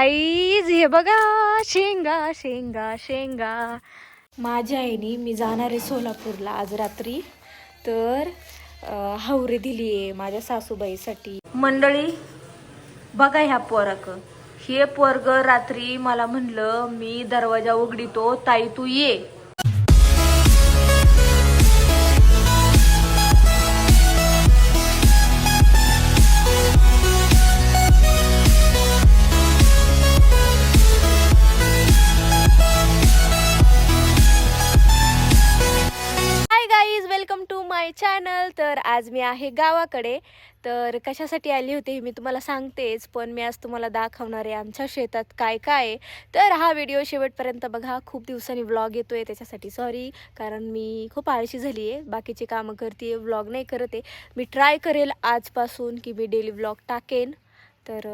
Eyes हे बघा शेंगा शेंगा शेंगा. माझ्या आईने मी जाणार आहे सोलापूरला आज रात्री. तर हावरे दिली आहे माझ्या सासूबाईसाठी. मंडळी बघा ह्या पोराक. हे पोरग रात्री मला म्हणलं मी दरवाजा उघडितो ताई तू ये. माय चॅनल तर आज मी आहे गावाकडे. तर कशासाठी आली होती मी तुम्हाला सांगतेच पण मी आज तुम्हाला दाखवणार आहे आमच्या शेतात काय काय आहे. तर हा व्हिडिओ शेवटपर्यंत बघा खूप दिवसांनी व्लॉग येतो आहे त्याच्यासाठी सॉरी कारण मी खूप आळशी झाली आहे. बाकीची कामं करते व्लॉग नाही करत आहे. मी ट्राय करेल आजपासून की मी डेली व्लॉग टाकेन. तर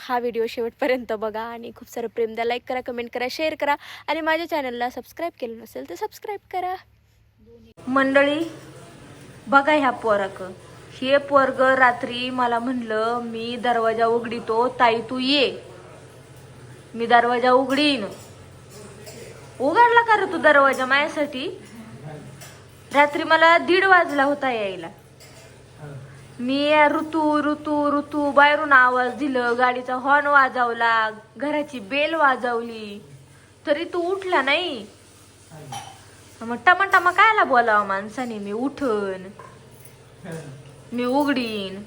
हा व्हिडिओ शेवटपर्यंत बघा आणि खूप सारं प्रेम द्या. लाईक करा कमेंट करा शेअर करा आणि माझ्या चॅनलला सबस्क्राईब केलं नसेल तर सबस्क्राईब करा. मंडळी बघा ह्या पोराक. हे पोरग रात्री मला म्हणलं मी दरवाजा उघडितो ताई तू ये. मी दरवाजा उघडीन. उघडला का रे तू दरवाजा माझ्यासाठी? रात्री मला दीड वाजला होता यायला. मी ऋतू ऋतू ऋतू बाहेरून आवाज दिलं गाडीचा हॉर्न वाजवला घराची बेल वाजवली. तरी तू उठला नाही. मग टमा टमा कायला बोलावं माणसाने? मी उठन. मी उघडीन.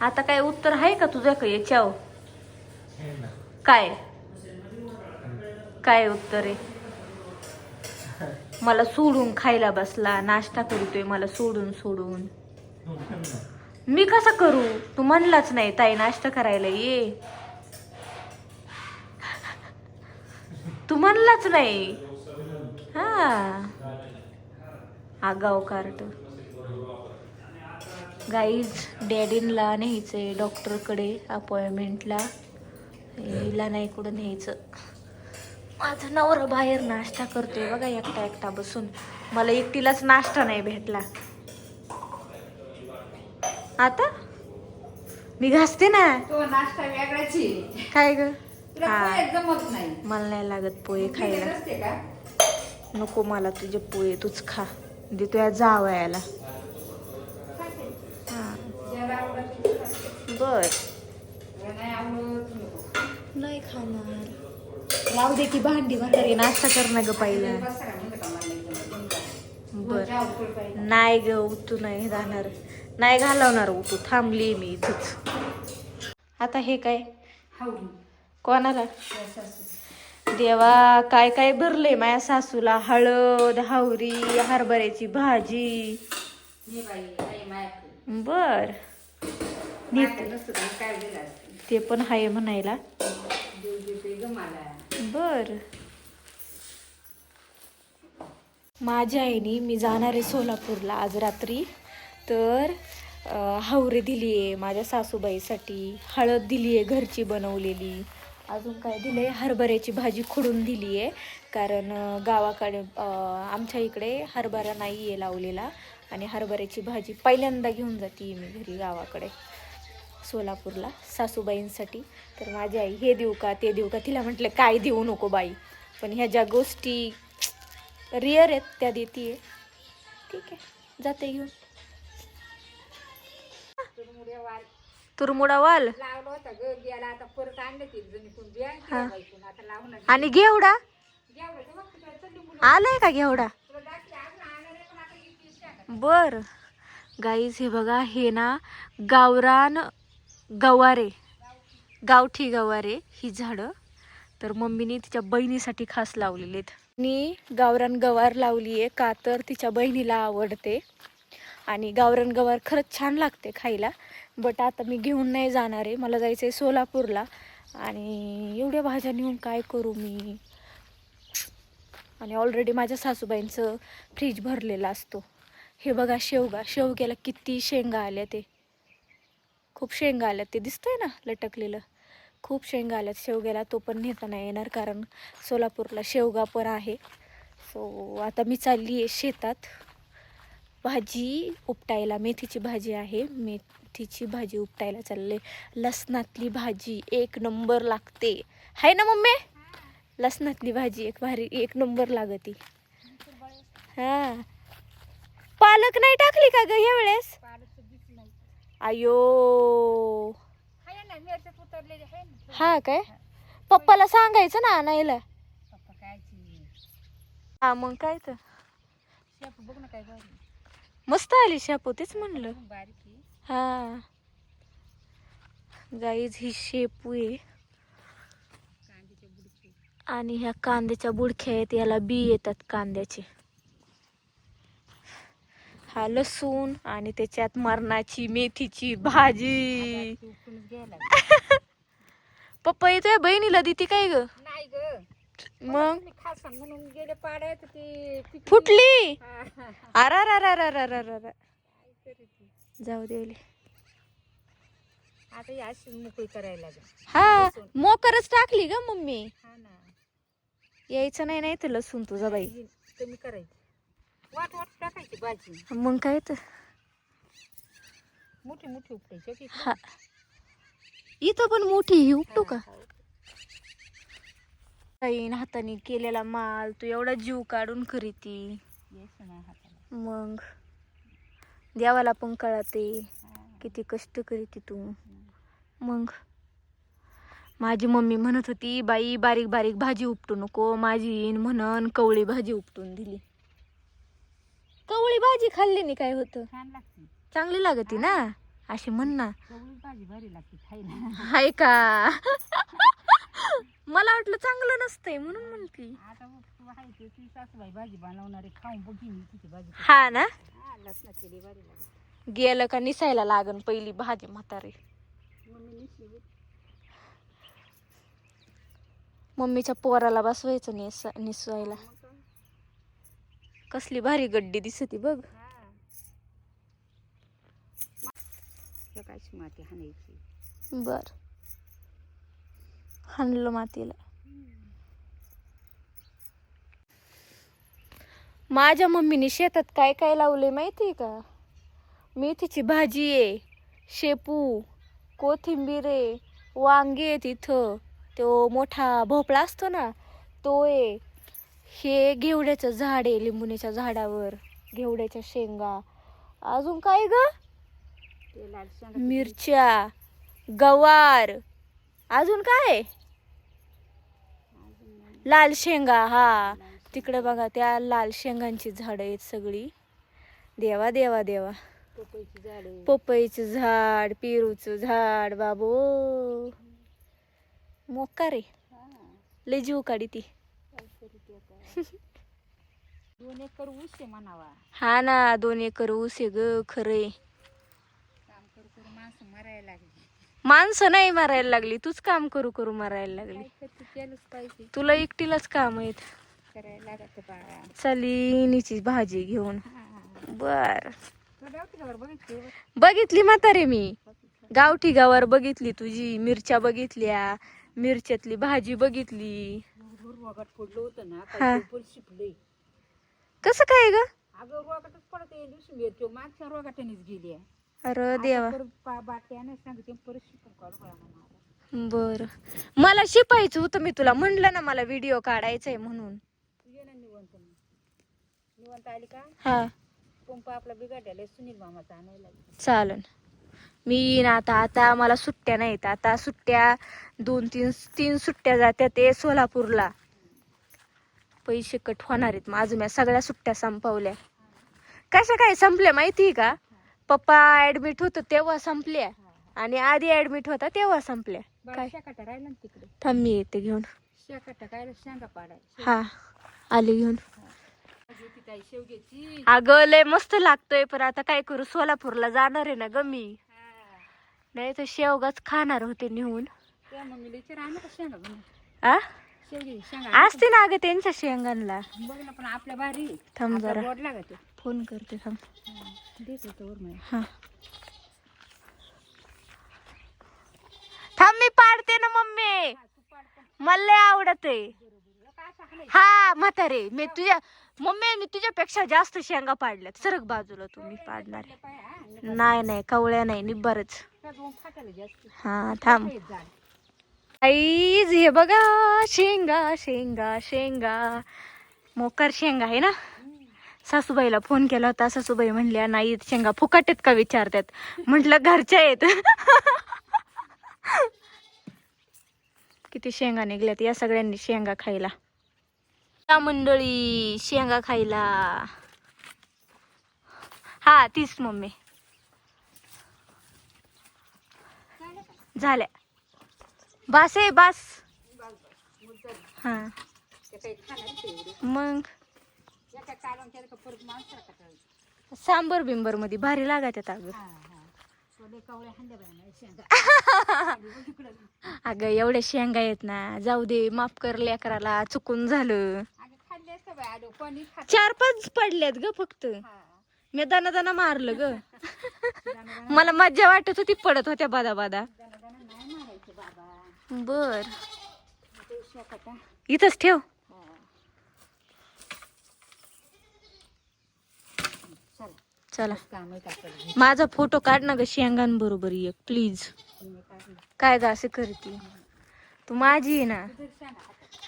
आता काय उत्तर आहे का तुझ्याकडे का याच्यावर? काय? काय उत्तर आहे? मला सोडून खायला बसला नाश्ता करतोय मला सोडून सोडून. मी कसं करू? तू म्हणलाच नाही ताई नाश्ता करायला ये. तू म्हणलाच नाही. हा. आगाव कार्ट गाईज डॅडीनला न्यायचंय डॉक्टरकडे अपॉइंटमेंटला हिला नाही कुठं न्यायचं. माझा नवरा बाहेर नाश्ता करतोय बघा एकटा एकटा बसून. मला एकटीलाच नाश्ता नाही भेटला. आता? मी घासते ना. तो नाश्ता वेगळाच आहे. काय ग? हा. मला नाही लागत पोहे तू खायला. नको मला तुझे पोहे तूच खा. दे तुझ्या जावयाला. हा. ते. बर. नाही खाणार. लावू दे की भांडी भाकरी नाश्ता कर ना ग पहिला. बर. नाही ग उतू नाही राहणार. नाही घालवणार उतू. थांबली मी इथंच. आता हे काय. कोणाला. देवा काय काय भरले माझ्या सासूला? हळद हावरी हरभऱ्याची भाजी. बर. ते पण हाय म्हणायला. बर. माझ्या आईने मी जाणार आहे सोलापूरला आज रात्री. तर हावरे दिली आहे माझ्या सासूबाईसाठी. हळद दिली आहे घरची बनवलेली. अजून काय दिलं आहे हरभऱ्याची भाजी खुडून दिली आहे कारण गावाकडे आमच्या इकडे हरभरा नाही आहे लावलेला. आणि हरभऱ्याची भाजी पहिल्यांदा घेऊन जाते मी घरी गावाकडे सोलापूरला सासूबाईंसाठी. तर माझी आई हे देऊ का? ते देऊ का? तिला म्हटलं काय देऊ नको बाई. पण ह्या ज्या गोष्टी रिअर आहेत त्या देते ठीक आहे जाते घेऊन. तुरमुड्या वाल तुरमुडा वाल लावलं होतं ग गेला आता परत आणलं ते हा. आता आणि घेवडा. आलाय का घेवडा? बर. गाईज हे बघा हे ना गावरान गवारे. गावठी गवारे ही झाडं. तर मम्मीने तिच्या बहिणीसाठी खास लावलेली आहेत. मी गावरान गवार लावली आहे का तर तिच्या बहिणीला आवडते. आणि गावरान गवार खरंच छान लागते खायला. बट आता मी घेऊन नाही जाणार आहे. मला जायचं आहे सोलापूरला. आणि एवढ्या भाज्या नेऊन काय करू मी? आणि ऑलरेडी माझ्या सासूबाईंचं फ्रीज भरलेला असतो. हे बघा शेवगा. शेवग्याला किती शेंगा आल्या ते. खूप शेंगा आल्या ते दिसतंय ना लटकलेलं? खूप शेंगा आल्यात शेवग्याला. तो पण नेता नाही येणार कारण सोलापूरला शेवगा पण आहे. सो आता मी चालली आहे शेतात. भाजी उपटायला मेथीची भाजी आहे. मेथीची भाजी उपटायला चालले. लसणातली भाजी एक नंबर लागते. हाय ना मम्मी? लसणातली भाजी एक भारी एक नंबर लागती. हा. पालक नाही टाकली का ग ह्या वेळेस आहे ना. हा काय? पप्पाला सांगायचं ना आणायला. हा मग काय तर. बघ ना काय मस्त आली शापू तेच म्हणलं. बारीक हा. गाईज ही शेपू आहे. आणि ह्या कांद्याच्या बुडख्या आहेत याला बी येतात कांद्याचे. हा लसूण आणि त्याच्यात मरणाची मेथीची भाजी. पप्पा येतोय बहिणीला देते काय ग? नाही ग. मग? तुम्ही खासा म्हणून गेले पाड्यात ते पिकली. फुटली? हा, हा, हा. अरा. जाऊ दे आता ही अशी मोकळी करायला लागेल. हा मोकरच टाकली ग मम्मी. हा ना. यायचं नाही नाही तर लसूण तुझा बाई. ही कमी करायची. वाट वाट टाकायची भाजी. मग काय तर. मोठी मोठी उपटायची हा. इथं पण मोठी ही उपटू का? हा, हा. ताईन हाताने केलेला माल तू एवढा जीव काढून खरीती मग? देवाला पण कळते. किती कष्ट करीती तू. मग? माझी मम्मी म्हणत होती बाई बारीक बारीक भाजी उपटू नको. माझी येईन म्हणन कवळी भाजी उपटून दिली. कवळी भाजी खाल्ली नाही काय होतं? चांगली लागती ना? अशी म्हण ना. कवळी भाजी भारी लागते खायला. हाय का? मला वाटलं चांगलं नसतंय म्हणून म्हणती आता बघ, तू आहे ते ती सासूबाई भाजी बनवणारे खाऊन बघी मी तिची भाजी कशी. हा ना हा लसणाची लई भारी लागते गेलं का निसायला लागन पहिली भाजी म्हातारी मम्मी निसली बघ. मम्मीच्या पोराला बसवायचं निस निसवायला मग काय? कसली भारी गड्डी दिसती बघ हा. हे काय माती हाणायची बर हाणलं मातीला. माझ्या मम्मीने शेतात काय काय लावले माहिती का? मेथीची भाजी आहे शेपू कोथिंबीर आहे वांगे आहे तिथं तो मोठा भोपळा असतो ना तो आहे. हे घेवड्याचं झाड आहे लिंबुणीच्या झाडावर घेवड्याच्या शेंगा. अजून काय ग? मिरच्या गवार अजून काय. लाल शेंगा हा. तिकडे बघा त्या लाल शेंगांची झाडं आहेत सगळी देवा देवा देवा पपईची झाडे पपईचं झाड पेरूचं झाड बाबो मोका रे. लय जीव काढी ती. दोन एकर ऊस आहे म्हणावा हा ना दोन एकर ऊस आहे ग खरे काम करू करू माणसं मरायला लागली माणसं नाही मारायला लागली. तूच काम करू करू मारायला लागली. पाहिजे. तुला एकटीलाच काम आहेत. करायला लागत बाळा. चलिनीची भाजी घेऊन. बर. बघितली बघ. बघितली? म्हातारे मी. गावठी गावावर बघितली तुझी मिरच्या बघितल्या मिरच्यातली भाजी बघितली. पडलं होतं ना हा. कसं काय ग? अगं रोगाटच पडत दिवशी मिरची मागच्या गेली आहे. अरे देवा. बर. मला शिपायचं होतं मी तुला म्हणलं ना मला व्हिडिओ काढायचाय म्हणून. तू ये ना निवंत मग. निवंत आली का? हा. पंप आपला बिघडलेला सुनील मामाचा आणायला लागला. चालन. मी येईन आता आता मला सुट्ट्या नाहीत. आता सुट्ट्या दोन तीन तीन सुट्ट्या जात्या ते सोलापूरला. पैसे कट होणार आहेत. माझं मी सगळ्या सुट्ट्या संपवल्या. कशा काय संपल्या माहिती का? पप्पा ऍडमिट होत तेव्हा संपल्या. आणि आधी ऍडमिट होता तेव्हा संपल्या. काय? शेकाटा राहिला ना तिकडे. थांब मी येते घेऊन. शेकाटा काय शेंगा पाडाय. हा आले घेऊन. शेवग्याची अगं लय मस्त लागतोय पण आता काय करू? सोलापूरला जाणार आहे ना ग मी. नाही तर शेवगाच खाणार होते नेऊन? आ? असते ना अगं त्यांच्या शेंगांना. थांब जरा. लागत. फोन करते थांब. हा. थांब मी पाडते ना मम्मी. मला आवडत. आहे. हा म्हातारे मी तुझ्या मम्मी मी तुझ्यापेक्षा जास्त शेंगा पाडल्यात. सरक बाजूला तुम्ही पाडणार नाही नाही कवळ्या नाही निब्बरच. हा थांब. आईज हे बघा शेंगा शेंगा शेंगा. मोकार शेंगा आहे ना? सासूबाईला फोन केला होता. सासूबाई म्हणल्या नाही शेंगा फुकट आहेत का? विचारतात. म्हटलं घरच्या आहेत. किती शेंगा निघल्यात या सगळ्यांनी शेंगा खायला. या मंडळी शेंगा खायला. हा तीच मम्मी. झाल्या. बास आहे बास. हा. मग? एका कालवण केलं का परत माणसाला कटाळी. सांबर बिंबरमध्ये भारी लागत अगं हा, हा. कवळे हांड्या शेंगा. अगं एवढ्या शेंगा आहेत ना जाऊ दे माफ कर लेकराला चुकून झालं अगं खाल्ले असतं बाई, आडो. कोणी खात चार पाच पडल्यात ग फक्त हा. मी दाना दाना मारलं ग मला मज्जा वाटत होती पडत होत्या बादा बादा दाणं- दाणं नाही मारायचं बाबा बर शेकाटा. इथंच ठेव चला. माझा फोटो काढ ना ग शेंगांबरोबर एक प्लीज. काय ग असं करते? तू माझी आहे ना.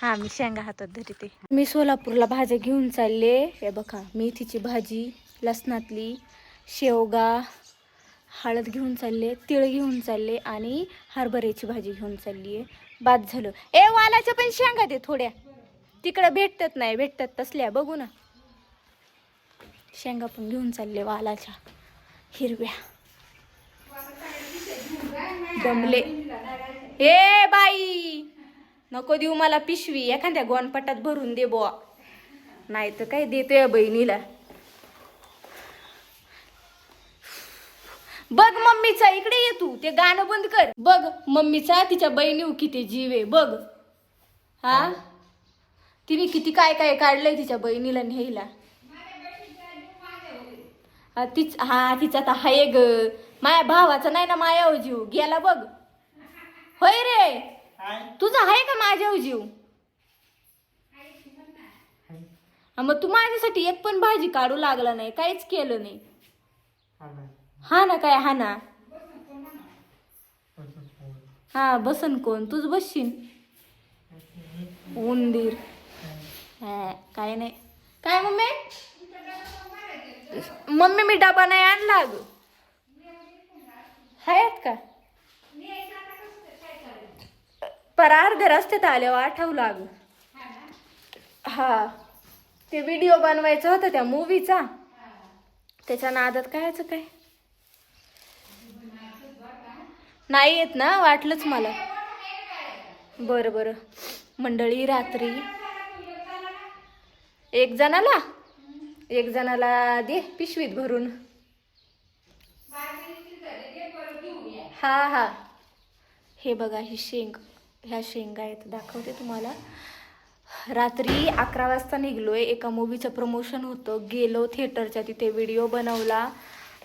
हा मी शेंगा हातात धरते. मी सोलापूरला भाज्या घेऊन चालले. हे बघा मेथीची भाजी लसणातली शेवगा हळद घेऊन चालले तिळ घेऊन चालले आणि हरभऱ्याची भाजी घेऊन चालली आहे. बाद झालं. ए वालाच्या पण शेंगा दे थोड्या. तिकडं भेटतात नाही भेटतात तसल्या बघू ना. शेंगा पण घेऊन चालले वालाच्या. हिरव्या. दमले. ए बाई! नको देऊ मला पिशवी. एखाद्या गोनपटात भरून दे बुवा. नाही तर काय देतोय बहिणीला. बघ मम्मीचा इकडे ये तू. ते गाणं बंद कर. बघ मम्मीचा तिच्या बहिणी किती जीव आहे. बघ. हा? तिने किती काय काय काढलंय तिच्या बहिणीला न्यायला. तिच हा तिचा तर हाय ग. माया भावाचा नाही ना मायाव जीव. गेला बघ. होय रे. तुझा आहे का माझ्यावर जीव? हा, मग तू माझ्यासाठी एक पण भाजी काढू लागला नाही. काहीच केलं नाही. हा ना. काय हा ना? हा बसन कोण? तूच बसशील? उंदीर. हा, काय नाही. काय मम्मी? मम्मी मी डबा नाही आणला ग आहेत का? पर अर्ध्या रस्त्यात आल्यावर आठवलं अगं. हा. ते व्हिडिओ बनवायचा होता त्या मूवीचा त्याच्या नादात कायचं काय? नाही येत ना वाटलंच मला. बरं बरं. मंडळी रात्री. एक जणाला? एक जणाला दे पिशवीत भरून. हा हा. हे बघा ही शेंग ह्या शेंगा आहेत. दाखवते तुम्हाला. रात्री अकरा वाजता निघलोय. एका मूवीचं प्रमोशन होतं. गेलो थिएटरच्या तिथे. व्हिडिओ बनवला.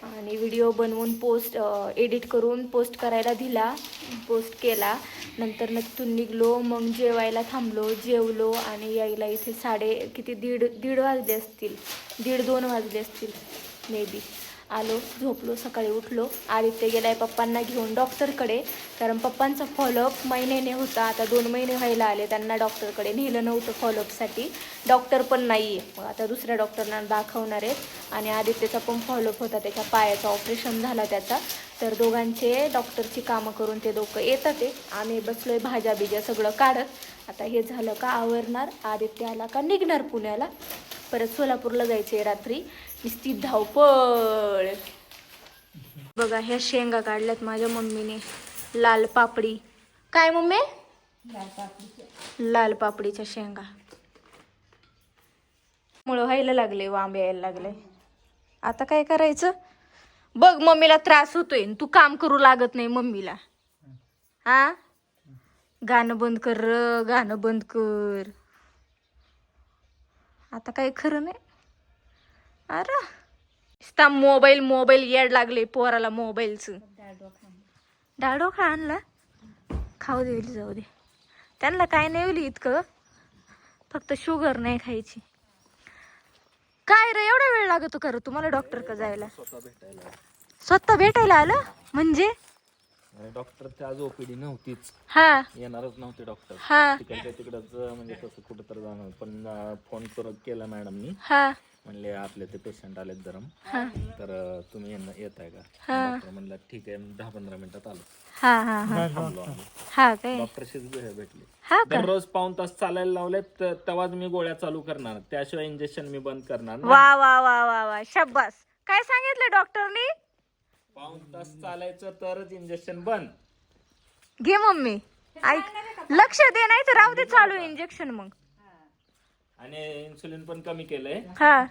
आणि व्हिडिओ बनवून पोस्ट एडिट करून पोस्ट करायला दिला. पोस्ट केला. नंतर नक्कीतून निघलो. मग जेवायला थांबलो. जेवलो आणि यायला इथे साडे किती दीड दीड वाजले असतील. दीड दोन वाजले असतील. मे बी आलो झोपलो सकाळी उठलो. आदित्य गेलाय पप्पांना घेऊन डॉक्टरकडे. कारण पप्पांचा फॉलोअप महिन्याने होता. आता दोन महिने व्हायला आले. त्यांना डॉक्टरकडे नेलं नव्हतं फॉलोअपसाठी डॉक्टर पण नाही आहे मग आता दुसऱ्या डॉक्टरना दाखवणार आहेत. आणि आदित्यचा पण फॉलोअप होता. त्याच्या पायाचं ऑपरेशन झाला त्याचा. तर दोघांचे डॉक्टरची कामं करून ते दोघं येतात. ते आम्ही बसलो आहे भाज्या बिज्या सगळं काढत. आता हे झालं का आवरणार आदित्य आला का निघणार पुण्याला. परत सोलापूरला जायचे रात्री. नुसती धावपळ. बघा ह्या शेंगा काढल्यात माझ्या मम्मीने. लाल पापडी. काय मम्मी? लाल पापडीच्या शेंगा. मुळं व्हायला लागले वांबे यायला लागले. आता काय करायचं? बघ मम्मीला त्रास होतोय. तू काम करू लागत नाही मम्मीला. हा? गाणं बंद कर र, गाणं बंद कर. आता काही खरं नाही. अरे. नुसता मोबाईल मोबाईल येड लागले पोराला मोबाईलचं. डाळो खा आणला. खाऊ दे जाऊ दे. त्यांना काय नाही होईल इतकं. फक्त शुगर नाही खायची. काय रे एवढा वेळ लागतो खरं? तुम्हाला डॉक्टर का जायला. स्वतः भेटायला. स्वतः भेटायला डॉक्टरची आज ओपीडी नव्हतीच. हा. येणारच नव्हते डॉक्टर हा. तिकडच्या तिकडच म्हणजे तसं कुठं तर जाणार पण फोन परत केला मॅडमनी हा. म्हणले आपले ते पेशंट आलेत धरम हा. तर अं, तुम्ही येणं- येताय का? हा. डॉक्टर म्हणलं ठीक आहे दहा पंधरा मिनिटात आलो. हा हा हा. थांबलो आम्ही. हा काय? डॉक्टरशीच भे- भेटले. हा का? दररोज पाऊन तास चालायला लावले तर तेव्हाच मी गोळ्या चालू करणार. त्याशिवाय इंजेक्शन मी बंद करणार नाही. वा वा वा वा वा. शब्बास काय सांगितलं डॉक्टरनी पाऊन तास चालायचं तरच इंजेक्शन बंद. घे मम्मी. ऐक. लक्ष दे नाही तर राहू दे चालू इंजेक्शन मग. आणि इन्सुलिन पण कमी केलंय. हा.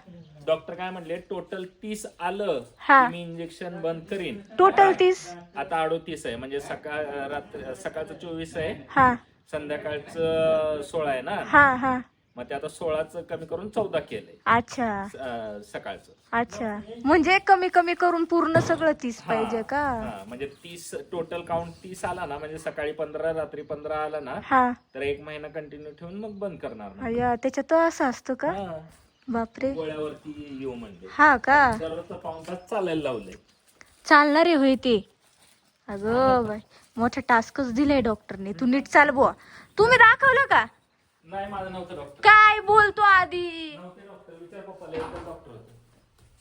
डॉक्टर काय म्हणले? टोटल तीस आलं हा. की मी इंजेक्शन बंद करीन. टोटल तीस. आता अडोतीस आहे म्हणजे सकाळ रात्र सकाळचं चोवीस आहे. हा. संध्याकाळचं सोळा आहे ना? हा हा. मग ते आता सोळाचं कमी करून चौदा केलंय. अच्छा. अं, सकाळचं. अच्छा. म्हणजे कमी कमी करून पूर्ण सगळं तीस पाहिजे का? हा, म्हणजे तीस टोटल काउंट तीस आला ना म्हणजे सकाळी पंधरा रात्री पंधरा आला ना हा. तर एक महिना कंटिन्यू ठेवून मग बंद करणार ना. अय्या त्याच्यात असं असतं का? हा. बापरे. गोळ्यावरती येऊ म्हणले. हा का? दररोजचं तास चालायला लावलंय. चालणारे होय ते. अगं बाय मोठा टास्कच दिलाय डॉक्टरने तू नीट चाल बुवा. तुम्ही दाखवलं का? नाही माझं नव्हतं डॉक्टर काय बोलतो आधी? नव्हते डॉक्टर विचार पप्पाला एकच डॉक्टर होते.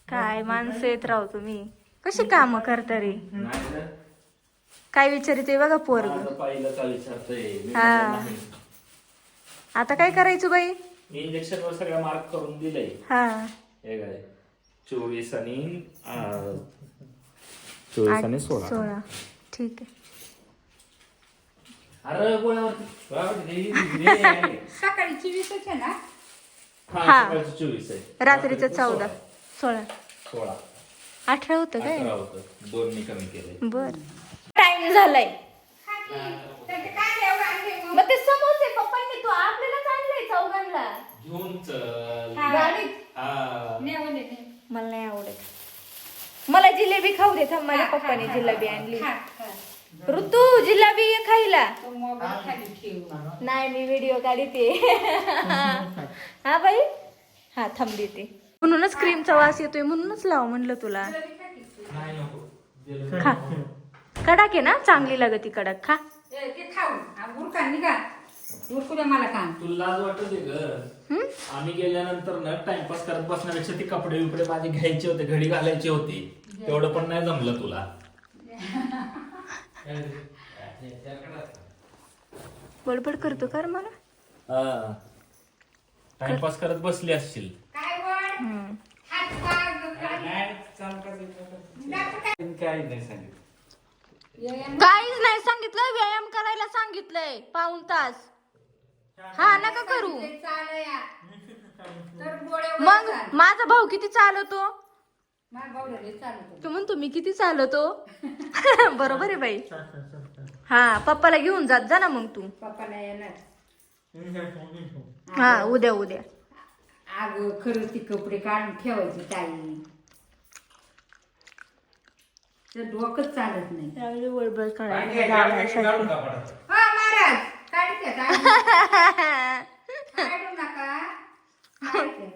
काय माणसं येत राव तुम्ही? कशी काम करता रे नाही ना. काय विचारिते बघा पोरग. माझं पाहिलं का विचारतोय मी हा. म्हणलं नाही. आता काय करायचं बाई? मी इंजेक्शन वर सगळं मार्क करून दिलंय. हा. हे काय? चोवीस आणि अं, चोवीस आणि सोळा. सोळा. ठीक आहे. अरे गोळ्यावरती गोळ्यावरती दे, दे, दे. सकाळी चोवीसच आहे ना? हा हा. सकाळचं चोवीस आहे. रात्रीचं रात्रीचं चौदा. सोळा. सोळा. अठरा होतं काय? होतं. दोन मी कमी केले बर. टाइम झालाय. त्याचं काय एवढं आणलंय मग? मग ते समोसे पप्पांनी तू आपल्याला चांगलंय चौघांना. घेऊन चल. गाडीत? हा. नेऊन दे, नेऊन. मला नाही आवडत. मला जिलेबी खाऊ दे थांब माझ्या पप्पाने जिलेबी आणली. ऋतू जिलेबी ये खायला. तो नाही मी व्हिडिओ काढते. हा बाई? हा थांब देते. म्हणूनच क्रीमचा वास येतोय म्हणूनच लाव म्हणलं तुला. नाही नको खा. कडक आहे ना? चांगली लागती कडक. खा. ते खाऊ. उरका निघा. उरकू द्या मला काम तुला लाज वाटत आहे ग. हम्म? आम्ही गेल्यानंतर ना टाइमपास करत बसण्यापेक्षा ते कपडे बिपडे माझे घ्यायचे होते घडी घालायचे होते. तेवढं पण नाही जमलं तुला. बडबड करतो का रे मला टाइमपास करत बसली असशील. काय वर हम्म. हात पाय काय नाही सांगितलं. काहीच नाही सांगितलं व्यायाम करायला सांगितलंय पाऊन तास. हा नका करू. चालया तर गोळ्या मग माझा भाऊ किती चालवतो माझा भाऊ लय चालतो तू म्हणतो मी किती चालवतो? बरोबर आहे बाई. हा पप्पाला घेऊन जात जा ना मग तू. पप्पाला येणार. हा उद्या उद्या. अग खरंच ती कपडे काढून ठेवायची ताई. डोकंच चालत नाही. हो महाराज काढते काढू नका काढते.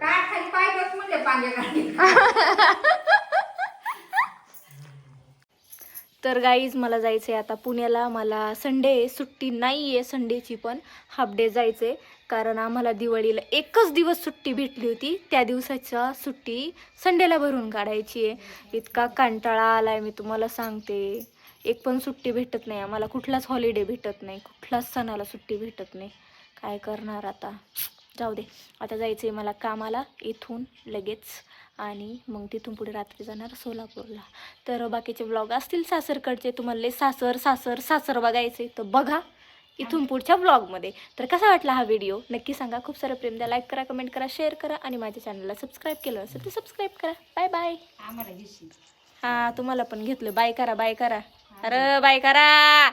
काय खाली पाय बस म्हणले पांजे काढते तर गाईज मला जायचं आहे आता पुण्याला. मला संडे सुट्टी नाही आहे संडेची पण हाफ डे जायचं आहे कारण आम्हाला दिवाळीला एकच दिवस सुट्टी भेटली होती. त्या दिवसाच्या सुट्टी संडेला भरून काढायची आहे. इतका कंटाळा आला आहे मी तुम्हाला सांगते. एक पण सुट्टी भेटत नाही. आम्हाला कुठलाच हॉलिडे भेटत नाही. कुठलाच सणाला सुट्टी भेटत नाही. काय करणार आता? जाऊ दे. आता जायचं आहे मला कामाला इथून लगेच. आणि मग तिथून पुढे रात्री जाणार सोलापूरला. तर बाकीचे ब्लॉग असतील सासरकडचे तुम्हाला सासर सासर सासर बघायचे तर बघा इथून पुढच्या ब्लॉगमध्ये तर कसा वाटला हा व्हिडिओ नक्की सांगा. खूप सारं प्रेम द्या. लाईक करा कमेंट करा शेअर करा आणि माझ्या चॅनलला सबस्क्राईब केलं असेल तर सबस्क्राईब करा. बाय बाय हां तुम्हाला पण घेतलं. बाय करा बाय करा. अरे बाय करा.